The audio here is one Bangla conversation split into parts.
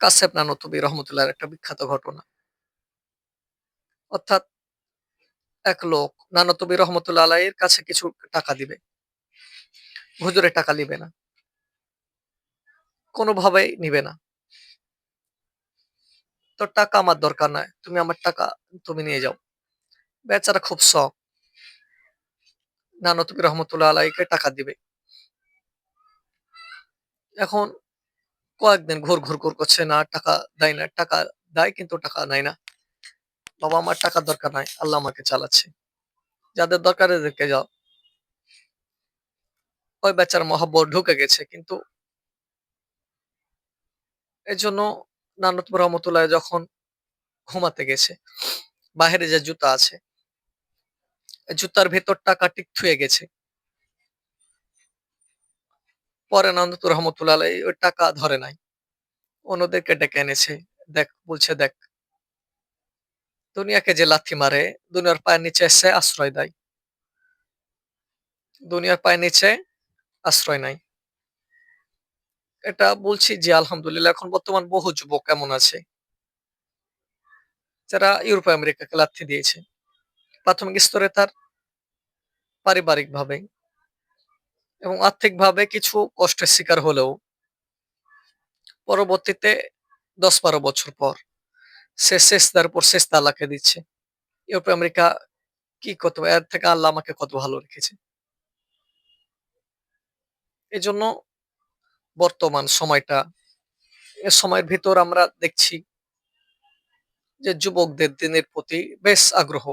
কাসেম নানতুবি রহমতুল্লাহর একটা বিখ্যাত ঘটনা। অর্থাৎ এক লোক নানতুবি রহমতুল্লাহ আলাইয়ের কাছে কিছু টাকা দিবে। হুজুরে টাকা নিবে না। কোনোভাবেই নিবে না। তো টাকা আমার দরকার নাই, তুমি আমার টাকা তুমি নিয়ে যাও। বেচারা খুব শখ। নানতুবি রহমতুল্লাহ আলাইকে টাকা দিবে। এখন কয়েকদিন ঘুর ঘুর ঘুর করছে, না টাকা দেয় না, টাকা দেয় কিন্তু টাকা নেয় না। বাবা আমার টাকার দরকার নাই, আল্লাহ আমাকে চালাচ্ছে। যাদের দরকার এদেরকে যাও। ওই বেচার মহাব্বর ঢুকে গেছে কিন্তু এই জন্য নানত রহমতুল্লাহ যখন ঘুমাতে গেছে, বাহিরে যে জুতা আছে জুতার ভেতর টাকা টিক থুয়ে গেছে। পরে নানত রহমতুল্লাহ ওই টাকা ধরে নাই। অন্যদেরকে ডেকে এনেছে। দেখ, বলছে, দেখ। দুনিয়াকে যে লাথি মারে, দুনিয়ার পায়ের নিচে এসে আশ্রয় দেয়। দুনিয়ার পায়ের নিচে আশ্রয় নাই। এটা বলছি যে, আলহামদুলিল্লাহ, এখন বর্তমান বহু যুবক এমন আছে, যারা ইউরোপ আমেরিকাকে লাথি দিয়েছে। প্রাথমিক স্তরে তার পারিবারিক ভাবে এবং আর্থিকভাবে কিছু কষ্টের শিকার হলেও পরবর্তীতে দশ বারো বছর পর সে শেষ তার উপর শেষ তালাকে দিচ্ছে। ইউরোপ আমেরিকা কি কত এর থেকে আল্লাহ আমাকে কত ভালো রেখেছে। এই জন্য বর্তমান সময়টা, এ সময়ের ভিতর আমরা দেখছি যে যুবকদের দিনের প্রতি বেশ আগ্রহ।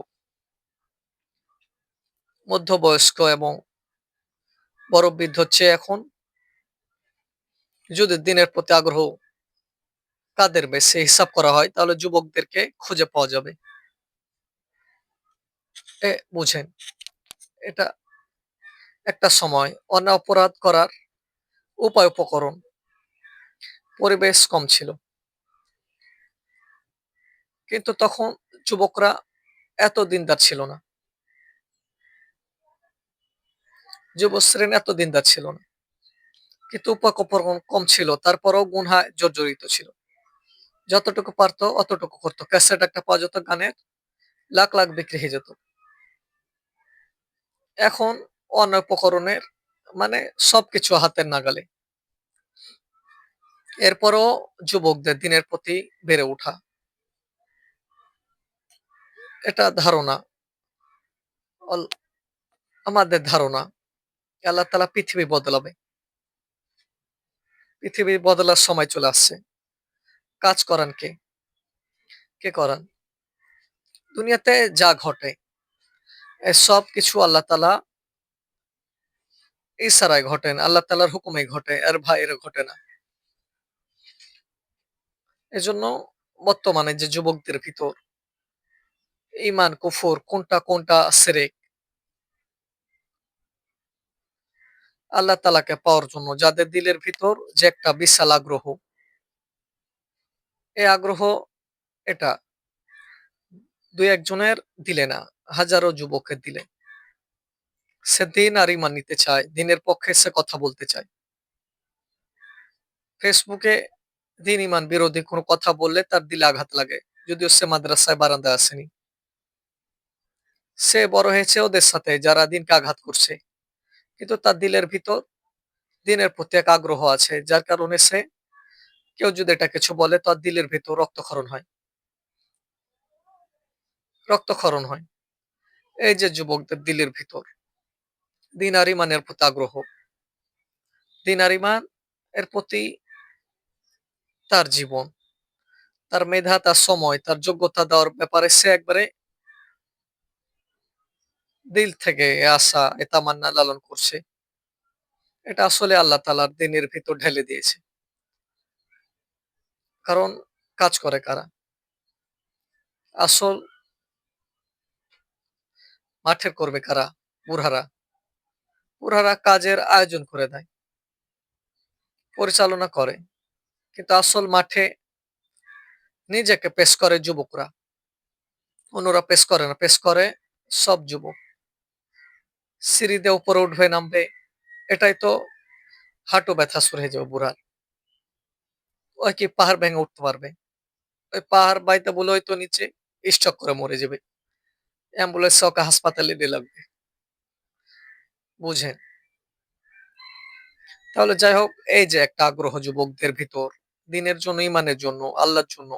মধ্যবয়স্ক এবং বড় বৃদ্ধ হচ্ছে এখন। যদি দিনের প্রতি আগ্রহ কাদের বেশি হিসাব করা হয়, তাহলে যুবকদেরকে খুঁজে পাওয়া যাবে। এ, বুঝেন, এটা একটা সময় অন্য অপরাধ করার উপায় উপকরণ। পরিবেশ কম ছিল। কিন্তু তখন যুবকরা এত দিনদার ছিল না। যুব শ্রেণি এত দিনদার ছিল না। কিন্তু উপকরণ কম ছিল, তারপরেও গুনহায় জর্জরিত ছিল। যতটুকু পারত অতটুকু করতো। ক্যাসেট একটা পাওয়া যেত গানের লাখ লাখ বিক্রি হয়ে যেত। এখন অন্য উপকরণের মানে সবকিছু হাতের নাগালে। এরপরও যুবকদের দিনের প্রতি বেড়ে ওঠা। এটা ধারণা। আমাদের ধারণা। আল্লাহ তালা পৃথিবী বদলাবে। পৃথিবী বদলার সময় চলে আসছে। কাজ করান কে? কে করান? দুনিয়াতে যা ঘটে সব কিছু আল্লাহ তালা ইসারায় ঘটেন, আল্লাহ তালার হুকুমে ঘটে, আর ভাইয়ের ঘটে না। এজন্য বর্তমানে যে যুবকদের ভিতর ইমান কুফর, কোনটা কোনটা সেরেক আল্লাহ তালাকে পাওয়ার জন্য, যাদের দিলের ভিতর যে একটা বিশাল আগ্রহ। এই আগ্রহ এটা দুই একজনের দিলে না, হাজারো যুবকের দিলে। সে দিন আর ইমান নিতে চায়, দিনের পক্ষে সে কথা বলতে চায়। ফেসবুকে দিন ইমান বিরোধী কোনো কথা বললে তার দিলে আঘাত লাগে, যদিও সে মাদ্রাসায় বারান্দা আসেনি। সে বড় হয়েছে ওদের সাথে, যারা দিনকে আঘাত করছে। কিন্তু তার দিলের ভিতর দিনের প্রতি এক আগ্রহ আছে, যার কারণে সে কেউ যদি এটা কিছু বলে, তার দিলের ভিতর রক্তক্ষরণ হয়। রক্তক্ষরণ হয়। এই যে যুবকদের দিলের ভিতর, দিন আর ইমানের প্রতি আগ্রহ। দিন আর ইমান এর প্রতি তার জীবন, তার মেধা, তার সময়, তার যোগ্যতা দেওয়ার ব্যাপারে সে একবারে দিল থেকে আশা, এ তামান্না লালন করছে। এটা আসলে আল্লাহ তালার দিনের ভিতর ঢেলে দিয়েছে। কারণ কাজ করে কারা? আসল মাঠের করবে কারা? বুড়ারা বুড়ারা কাজের আয়োজন করে দেয়। পরিচালনা করে। কিন্তু আসল মাঠে নিজেকে পেশ করে যুবকরা। অন্যরা পেশ করে না, পেশ করে সব যুবক। সিঁড়িতে উপরে উঠবে, নামবে, এটাই তো হাঁটু ব্যথা হয়ে যাবে বুড়ার। ওই কি পাহাড় ভেঙে উঠতে পারবে? ওই পাহাড় বাইতে বলে হয়তো নিচে স্টক করে মরে যাবে। অ্যাম্বুলেন্স ওকে হাসপাতালে নিয়ে লাগবে। বুঝেন? তাহলে যাই হোক, এই যে একটা আগ্রহ যুবকদের ভিতর, দিনের জন্য, ইমানের জন্য, আল্লাহর জন্য,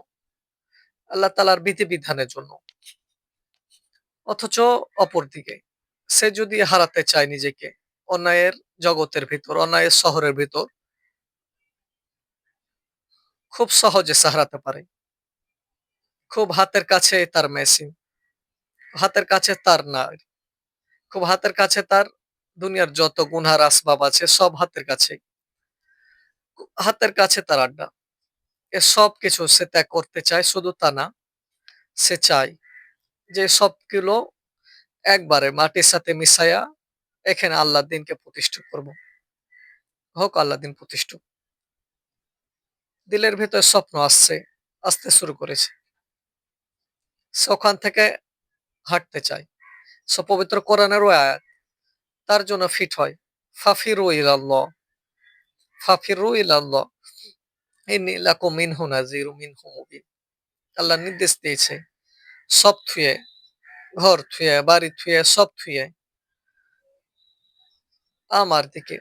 আল্লাহ তালার বিধি বিধানের জন্য। অথচ অপরদিকে সে যদি হারাতে চায় নিজেকে, অন্যায়ের জগতের ভিতর, অন্যায়ের শহরের ভিতর, খুব সহজে সে হারাতে পারে। খুব হাতের কাছে তার মেশিন, হাতের কাছে তার নারী খুব হাতের কাছে তার দুনিয়ার যত গুনহার আসবাব আছে সব হাতের কাছে হাতের কাছে তার আড্ডা। এ সব কিছু সে ত্যাগ করতে চায়, শুধু তা না, সে চায় যে সবগুলো একবারে মাটির সাথে মিশাইয়া এখানে আল্লাহ দিনকে প্রতিষ্ঠা করব। হোক আল্লাহ দিন প্রতিষ্ঠা। দিলের ভিতরে স্বপ্ন আসছে, আসতে শুরু করেছে। ওখান থেকে হাঁটতে চাই সে পবিত্র কোরআনেরও আয়াত, তার জন্য ফিট হয়। ফাফিরু ইলাল্লাহ ফাফিরু ইলাল্লাহ, ইন্নী লাকুম মিনহু নাযীরু মিনহু মুবিন। আল্লাহ নির্দেশ দিয়েছে, সব থুয়ে ঘর থুয়ে বাড়ি থুয়ে সব থুয়ে। আমার দিকে